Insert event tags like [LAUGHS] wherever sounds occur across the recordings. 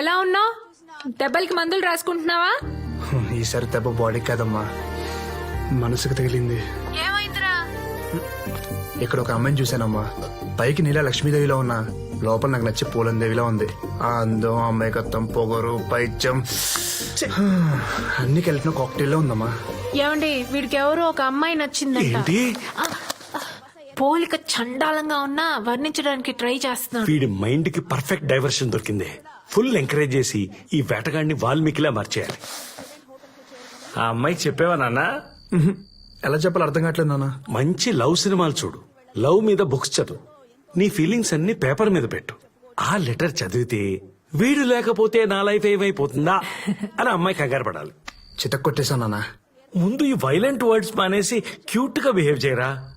ఎలా ఉన్నావు? దెబ్బలకి మందులు రాసుకుంటున్నావా? ఈసారి దెబ్బ బాడీ కాదమ్మా. మనసుకు తగిలింది. ఏమైందిరా? ఇక్కడ ఒక అమ్మాయిని చూశానమ్మా. పైకి నీల లక్ష్మీదేవిలో ఉన్నా. లోపల నాకు నచ్చి పూలందేవిలా ఉంది. ఆ అందం అమ్మాయికత్వం పొగరు పైత్యం. అన్ని కలిపిన కాక్టైల్లో ఉందమ్మా. ఏమండి వీడికి ఎవరో ఒక అమ్మాయి నచ్చిందంట. ఏంటి? పోలిక చండాలంగా ఉన్నా వర్ణించడానికి ట్రై చేస్తున్నాడు వీడి మైండ్కి పర్ఫెక్ట్ డైవర్షన్ దొరికింది. ఫుల్ ఎంకరేజ్ చేసి ఈ వేటగాడిని వాల్మీకిలా మార్చేయాలి. ఆ అమ్మాయికి చెప్పావా నాన్న. ఎలా చెప్పాలో అర్థం కావట్లేదు నాన్న. మంచి లవ్ సినిమాలు చూడు. లవ్ మీద బుక్స్ చదువు. నీ ఫీలింగ్స్ అన్ని పేపర్ మీద పెట్టు. ఆ లెటర్ చదివితే వీడు లేకపోతే నా లైఫ్ ఏమైపోతుందా? అని అమ్మాయి కంగారు పడాలి. చితక్ కొట్టేశాను నాన్న. ముందు ఈ వైలెంట్ వర్డ్స్ మానేసి క్యూట్గా బిహేవ్ చేయరా?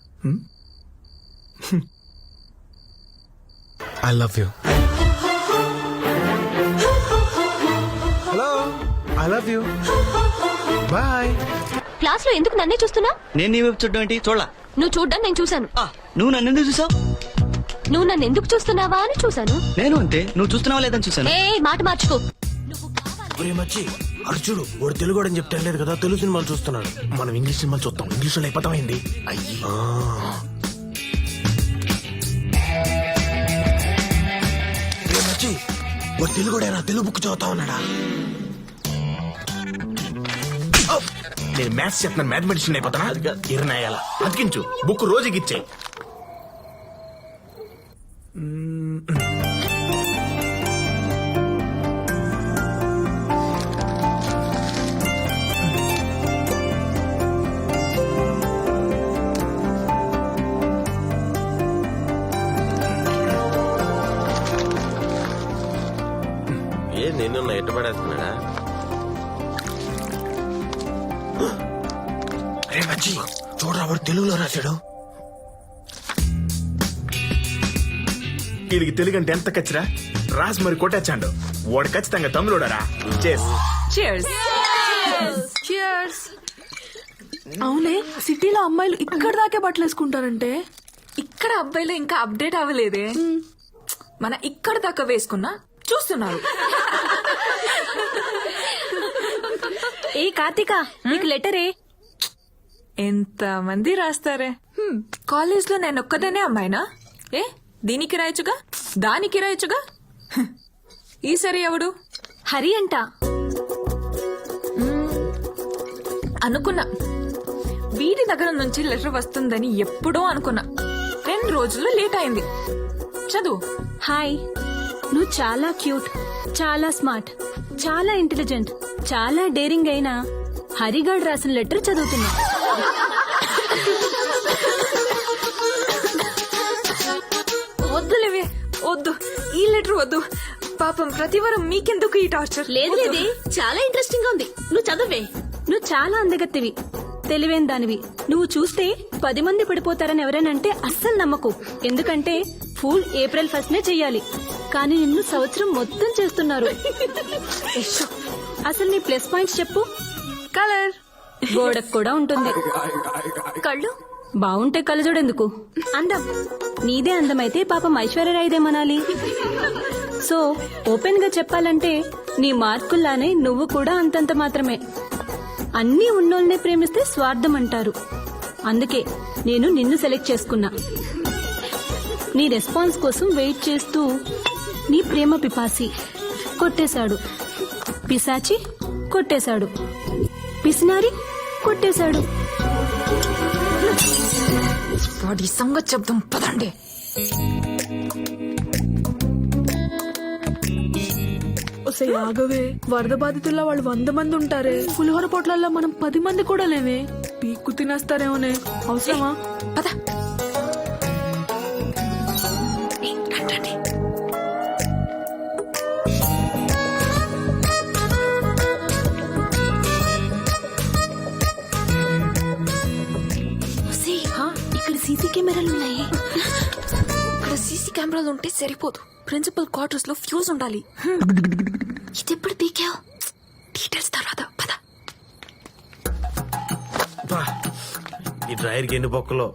I love you. I love you boy క్లాస్లో ఎందుకు నన్నే చూస్తున్నా? నేను నీ వైపు చూడడం ఏంటి? చూడలా? నువ్వు చూడ్డం నేను చూశాను. ఆ, నువ్వు నన్ను ఎందుకు చూసావు? నువ్వు నన్ను ఎందుకు చూస్తున్నావా అని చూశాను. నేను అంతే. నువ్వు చూస్తున్నావా లేదని చూసాను ఏ మాట మార్చుకో. మచ్చి అర్జుడు వాడు తెలుగు అని చెప్తే లేదు కదా తెలుగు సినిమాలు చూస్తున్నాడు. మనం ఇంగ్లీష్ సినిమాలు చూస్తాం ఇంగ్లీష్లో అయిపోతాం ఏంది అయ్యి మచ్చి వాడు తెలుగుడేనా? తెలుగు బుక్ చదువుతా ఉన్నాడా? నేను మ్యాథ్స్ చెప్తున్నాను. మ్యాథమెటిషియన్ అయిపోతానా? ఇరనాయాల అతికించు. బుక్ రోజుకి ఇచ్చే రే మచ్చి చూడరా వాడు తెలుగులో రాశాడు. వీడికి తెలుగు అంటే ఎంత కచ్చిరా? రాసి మరి కొట్టచ్చాడు. వాడు ఖచ్చితంగా తమ్ముడరా చేస్ అవునే సిటీలో అమ్మాయిలు ఇక్కడ దాకే బట్టలు వేసుకుంటారంటే? ఇక్కడ అబ్బాయిలు ఇంకా అప్డేట్ అవ్వలేదే. మన ఇక్కడ దాకా వేసుకున్నా చూస్తున్నారు. ఏ కార్తిక నీకు లెటరే? ఎంత మంది రాస్తారే? కాలేజ్లో నేను ఒక్కదానే అమ్మాయినా? ఏ దీనికి రాయొచ్చుగా దానికి రాయొచ్చుగా హ్మ్. ఈసారి ఎవడు? హరి అంట. అనుకున్నా. వీడి దగ్గర నుంచి లెటర్ వస్తుందని ఎప్పుడో అనుకున్నా. రెండు రోజులు లేట్ అయింది. చదువు. హాయ్ నువ్వు చాలా క్యూట్ చాలా స్మార్ట్ చాలా ఇంటెలిజెంట్. చాలా డేరింగ్ అయినా హరిగాడ్ రాసిన లెటర్ చదువుతున్నా. వద్దులేవే వద్దు. ఈ లెటర్ వద్దు. పాపం ప్రతివారం మీకెందుకు ఈ టార్చర్? లేదు లేదే చాలా ఇంట్రెస్టింగ్గా ఉంది. నువ్వు చదవే. నువ్వు చాలా అందగత్తివి. తెలివైన దానివి. నువ్వు చూస్తే పది మంది పడిపోతారని ఎవరైనంటే అస్సలు నమ్మకు. ఎందుకంటే ఫూల్ ఏప్రిల్ ఫస్ట్ నే చెయ్యాలి. కానీ నిన్ను సంవత్సరం మొత్తం చేస్తున్నారు. [LAUGHS] అసలు నీ ప్లస్ పాయింట్స్ చెప్పు. కలర్. గోడకు కూడా ఉంటుంది. కళ్ళు? బాగుంటే కలజోడెందుకు అందం. నీదే అందమైతే పాపం ఐశ్వర్యరాయిదేమనాలి సో ఓపెన్గా చెప్పాలంటే నీ మార్కుల్లానే నువ్వు కూడా అంతంత మాత్రమే. అన్నీ ఉన్నోల్నే ప్రేమిస్తే స్వార్థం అంటారు. అందుకే నేను నిన్ను సెలెక్ట్ చేసుకున్నా. నీ రెస్పాన్స్ కోసం వెయిట్ చేస్తూ నీ ప్రేమ పిపాసి కొట్టేశాడు. పిశాచి కొట్టేశాడు. పిసినారి కొట్టేశాడు. వాడి సంగతి చెప్దాం పదండి. ఒసే ఆగవే వరద బాధితుల్లో వాళ్ళు వంద మంది ఉంటారే. పులిహోర పొట్లల్లో మనం పది మంది కూడా లేవే పీక్కు తినేస్తారేమోనే. అవసరమా? పద. ఉంటే సరిపోదు. ప్రిన్సిపల్ క్వార్టర్స్లో ఫ్యూజ్ ఉండాలి. ఇది ఎప్పుడు పీకావు? డీటెయిల్స్ తర్వాత పద. ఈ ఎన్ని బొక్కలో.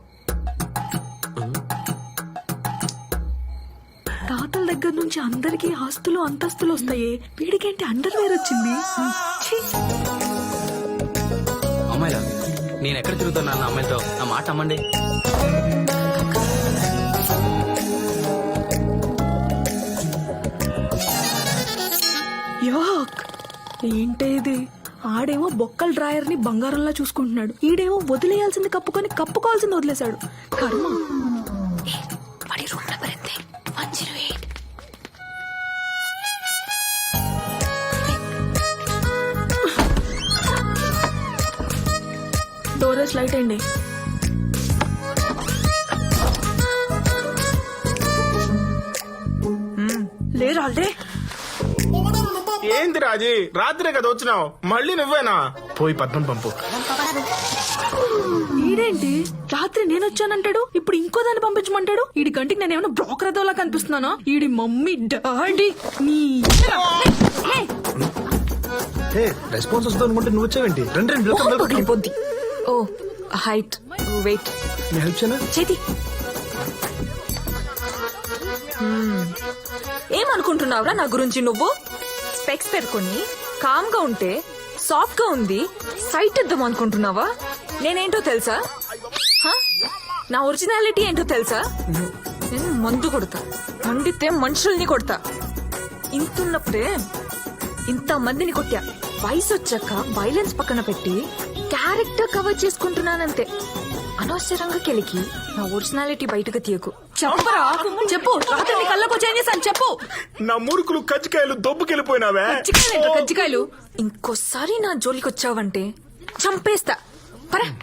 తాతల దగ్గర నుంచి అందరికీ ఆస్తులు అంతస్తులు వస్తాయి. వీడికేంటి అండర్ వేర్ వచ్చింది? ఛీ! అమ్మాయిలా నేను ఎక్కడ తిరుగుతున్నా నా అమ్మాయితో నా మాట అమ్మండి. ఏంటే ఇది ఆడేమో బొక్కల డ్రాయర్ని బంగారంలా చూసుకుంటున్నాడు. ఈడేమో వదిలేయాల్సింది కప్పుకొని కప్పుకోవాల్సింది వదిలేశాడు. కర్మ. వాడి రూమ్ నెంబర్ ఎంత? One zero eight. డోరేస్ లైట్ అండి ఏంది రాజీ? రాత్రే కదా వచ్చినావు. మళ్ళీ నువ్వేనా? పోయి పద్మం పంపు. ఈడేంటి? రాత్రి నేను వచ్చానంటాడు? ఇప్పుడు ఇంకో దాన్ని పంపించమంటాడు? ఈడి కంటికి నేను ఏమైనా బ్రోకర్ దోలా కనిపిస్తున్నానా? ఈడి మమ్మీ డాడీ నీ రెస్పాన్స్ వస్తుంది అనుకుంటే నువ్వు వచ్చావేంటి? రెండు రెండు. పగిలిపోద్ది ఓ హైట్ వెయిట్. నేను హెల్ప్ చేయనా? చేతి. ఏమనుకుంటున్నావురా నా గురించి నువ్వు? స్పెక్స్ పెట్టుకొని కామ్గా ఉంటే సాఫ్ట్గా ఉంది సైట్ ఇద్దాం అనుకుంటున్నావా? నేనేంటో తెలుసా? హ? నా ఒరిజినాలిటీ ఏంటో తెలుసా? నేను మందు కొడతా మండితే మనుషుల్ని కొడతా. ఇంతున్నప్పుడే ఇంత మందిని కొట్టా. వయసు వచ్చాక వైలెన్స్ పక్కన పెట్టి క్యారెక్టర్ కవర్ చేసుకుంటున్నానంతే. అనవసరంగా కెలికి. నా ఒరిజినాలిటీ బయటకు తీయకు. చెప్పరా? చెప్పు. రాత్రి నీ కళ్ళకు వచ్చి ఏం చేశాను? చెప్పు. నా మురుకులు కజ్జికాయలు దొబ్బుకెళ్ళిపోయినావే? కజ్జికాయలు కజ్జికాయలు? ఇంకోసారి నా జోలికి వచ్చావంటే చంపేస్తా పరా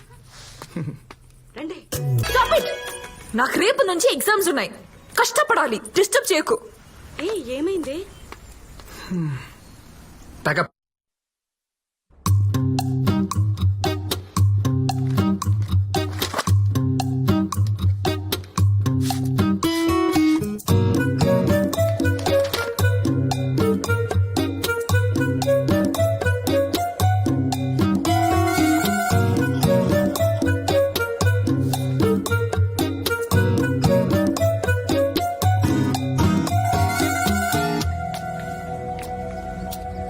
it. నాకు రేపు నుంచి ఎగ్జామ్స్ ఉన్నాయి. కష్టపడాలి. డిస్టర్బ్ చేయకు. ఏ ఏమైంది? Pack up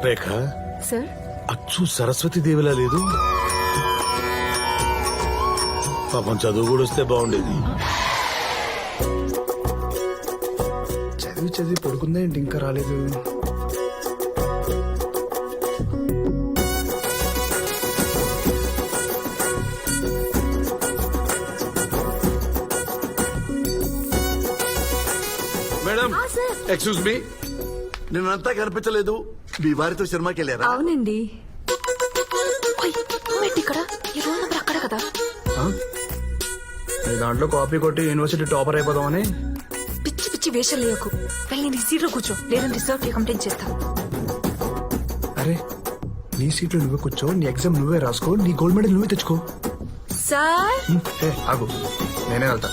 Rekha sir? అచ్చు సరస్వతి దేవిలా లేదు? పాపం చదువు కూడా వస్తే బాగుండేది. చదివి చదివి పడుకుందా ఏంటి? ఇంకా రాలేదు. Madam excuse me. నిన్నంతా కనిపించలేదు. మీ వారితో సినిమాకి వెళ్ళారా? అవునండి. ఇక్కడ? ఈ రోల్ నెంబర్ అక్కడ కదా. దాంట్లో కాపీ కొట్టి యూనివర్సిటీ టాపర్ అయిపోదామని? పిచ్చి పిచ్చి వేషాలు లేకు వెళ్ళి నీ సీట్లో కూర్చో. లేదంటే రిజర్వ్ కంప్లైంట్ చేస్తా. అరే నీ సీట్లో నువ్వే కూర్చో నీ ఎగ్జామ్ నువ్వే రాసుకో నీ గోల్డ్ మెడల్ నువ్వే తెచ్చుకో. సార్ ఆగు. నేనే వెళ్తా.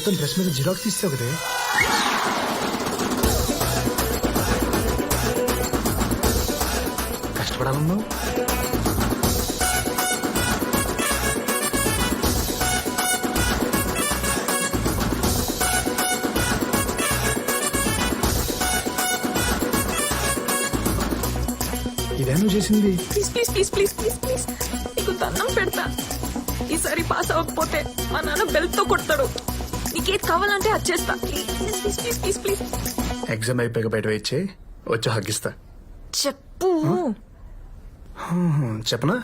మొత్తం డ్రెస్ మీద జిరాక్స్ తీస్తావు కదే కష్టపడాలన్నావు ఇదే నువ్వు చేసింది. Please please please please please please. నీకు దండం పెడతా. ఈసారి పాస్ అవ్వకపోతే మా నాన్న బెల్ట్తో కొడతాడు. నీకేది కావాలంటే అది చేస్తా. Please please please please please exam అయిపోయాక బయట వచ్చి వచ్చి హగ్గిస్తా చెప్పు. హ్మ్, చెప్పనా?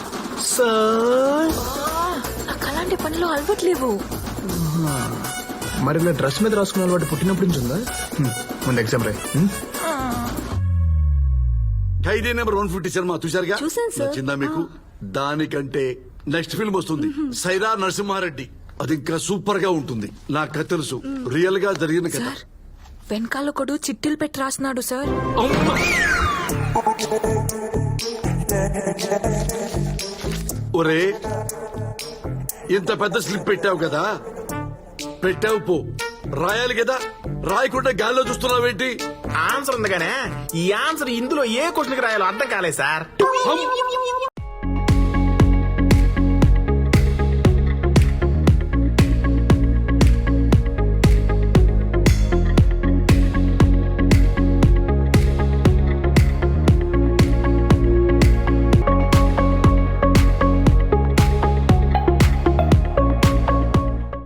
సార్ నాకు అలాంటి పనిలో అలవట్లేవు. మరి ఇలా డ్రెస్ మీద రాసుకున్న అలవాటు పుట్టినప్పటి నుంచి ఉందా? హ్మ్, ముందు ఎగ్జామ్ రాయ్. హ్మ్? Khaidi number one fifty cinema చూసారుగా చూశాను, సార్. నచ్చిందా మీకు? దానికంటే నెక్స్ట్ ఫిల్మ్ వస్తుంది. సైరా నరసింహారెడ్డి. అది ఇంకా సూపర్గా ఉంటుంది. నాకు కథ తెలుసు. రియల్గా జరిగిన కథ. సార్ వెనకాల ఒకడు చిట్టీలు పెట్టి రాస్తున్నాడు సార్. ఒరే ఇంత పెద్ద స్లిప్ పెట్టావు కదా? పెట్టావు పో. రాయాలి కదా? రాయకుండా గాల్లో చూస్తున్నావేంటి? ఆన్సర్ ఉంది కానీ ఈ ఆన్సర్ ఇందులో ఏ క్వశ్చన్కి రాయాలో అర్థం కాలేదు సార్.